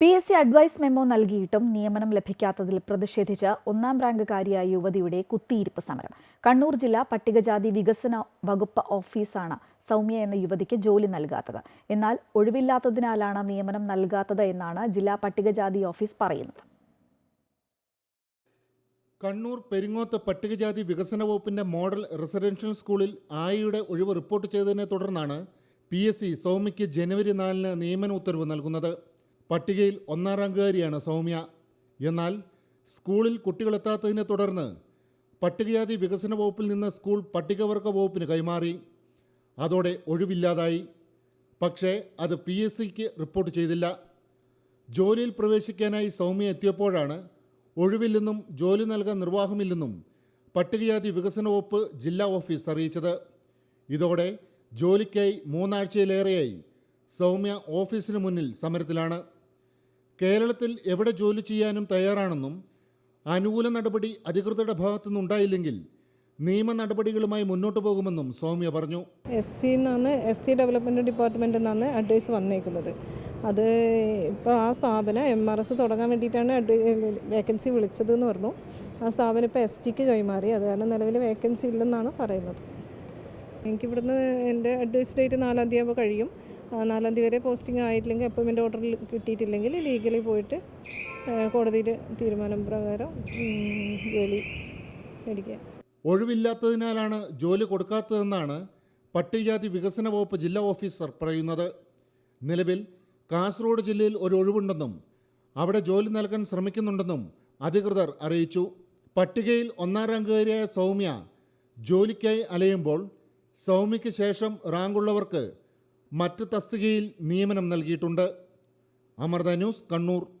P S C advice memo നൽകിയിട്ടും നിയമനം ലഭിക്കാത്തതിൽ പ്രതിഷേധിച്ച് ഒന്നാം റാങ്ക്കാരിയായ യുവതിയുടെ കുത്തിയിരിപ്പ് സമരം. കണ്ണൂർ ജില്ലാ പട്ടികജാതി വികസന വകുപ്പ് ഓഫീസാണ് സൗമ്യ എന്ന യുവതിക്ക് ജോലി നൽകാത്തത്. എന്നാൽ ഒഴിവില്ലാത്തതിനാലാണ് നിയമനം നൽകാത്തത് എന്നാണ് ജില്ലാ പട്ടികജാതി ഓഫീസ് പറയുന്നത്. കണ്ണൂർ പെരിങ്ങോത്ത് പട്ടികജാതി വികസന വകുപ്പിന്റെ മോഡൽ റെസിഡൻഷ്യൽ സ്കൂളിൽ ആയിയുടെ ഒഴിവ് റിപ്പോർട്ട് ചെയ്തതിനെ തുടർന്നാണ് പി എസ് സി സൗമ്യയ്ക്ക് ജനുവരി നാലിന് നിയമന ഉത്തരവ് നൽകുന്നത്. പട്ടികയിൽ ഒന്നാം റാങ്കുകാരിയാണ് സൗമ്യ. എന്നാൽ സ്കൂളിൽ കുട്ടികളെത്താത്തതിനെ തുടർന്ന് പട്ടികജാതി വികസന വകുപ്പിൽ നിന്ന് സ്കൂൾ പട്ടികവർഗ വകുപ്പിന് കൈമാറി. അതോടെ ഒഴിവില്ലാതായി. പക്ഷേ അത് പി എസ് സിക്ക് റിപ്പോർട്ട് ചെയ്തില്ല. ജോലിയിൽ പ്രവേശിക്കാനായി സൗമ്യ എത്തിയപ്പോഴാണ് ഒഴിവില്ലെന്നും ജോലി നൽകാൻ നിർവാഹമില്ലെന്നും പട്ടികജാതി വികസന വകുപ്പ് ജില്ലാ ഓഫീസ് അറിയിച്ചത്. ഇതോടെ ജോലിക്കായി മൂന്നാഴ്ചയിലേറെയായി സൗമ്യ ഓഫീസിന് മുന്നിൽ സമരത്തിലാണ്. കേരളത്തിൽ എവിടെ ജോലി ചെയ്യാനും തയ്യാറാണെന്നും അനുകൂല നടപടി അധികൃതരുടെ ഭാഗത്തു നിന്നുണ്ടായില്ലെങ്കിൽ നിയമ നടപടികളുമായി മുന്നോട്ട് പോകുമെന്നും സൗമ്യ പറഞ്ഞു. എസ് സി എന്നാണ് എസ് സി ഡെവലപ്മെന്റ് ഡിപ്പാർട്ട്മെന്റിൽ നിന്നാണ് അഡ്വൈസ് വന്നേക്കുന്നത്. അത് ഇപ്പോൾ ആ സ്ഥാപനം എം ആർ എസ് തുടങ്ങാൻ വേണ്ടിയിട്ടാണ് അഡ്വൈ വേക്കൻസി വിളിച്ചത് എന്ന് പറഞ്ഞു. ആ സ്ഥാപനം ഇപ്പോൾ എസ് ടിക്ക് കൈമാറി. അത് കാരണം നിലവിൽ വേക്കൻസി ഇല്ലെന്നാണ് പറയുന്നത്. എനിക്കിവിടുന്ന് എന്റെ അഡ്വൈസ് ഡേറ്റ് നാലാം തീയതി ആകുമ്പോൾ കഴിയും. നാലാം തീയതി വരെ പോസ്റ്റിംഗ് ആയിട്ടില്ലെങ്കിൽ എന്റെ ഓർഡർ കിട്ടിയിട്ടില്ലെങ്കിൽ ലീഗലി പോയിട്ട് കോടതിയിൽ തീരുമാനം പ്രകാരം ജോലി മേടിക്കുക. ഒഴിവില്ലാത്തതിനാലാണ് ജോലി കൊടുക്കാത്തതെന്നാണ് പട്ടികജാതി വികസന വകുപ്പ് ജില്ലാ ഓഫീസർ പറയുന്നത്. നിലവിൽ കാസർഗോഡ് ജില്ലയിൽ ഒരു ഒഴിവുണ്ടെന്നും അവിടെ ജോലി നൽകാൻ ശ്രമിക്കുന്നുണ്ടെന്നും അധികൃതർ അറിയിച്ചു. പട്ടികയിൽ ഒന്നാം റാങ്കുകാരിയായ സൗമ്യ ജോലിക്കായി അലയുമ്പോൾ സൗമ്യയ്ക്ക് ശേഷം റാങ്കുള്ളവർക്ക് മറ്റ് തസ്തികയിൽ നിയമനം നൽകിയിട്ടുണ്ട്. അമൃത ന്യൂസ് കണ്ണൂർ.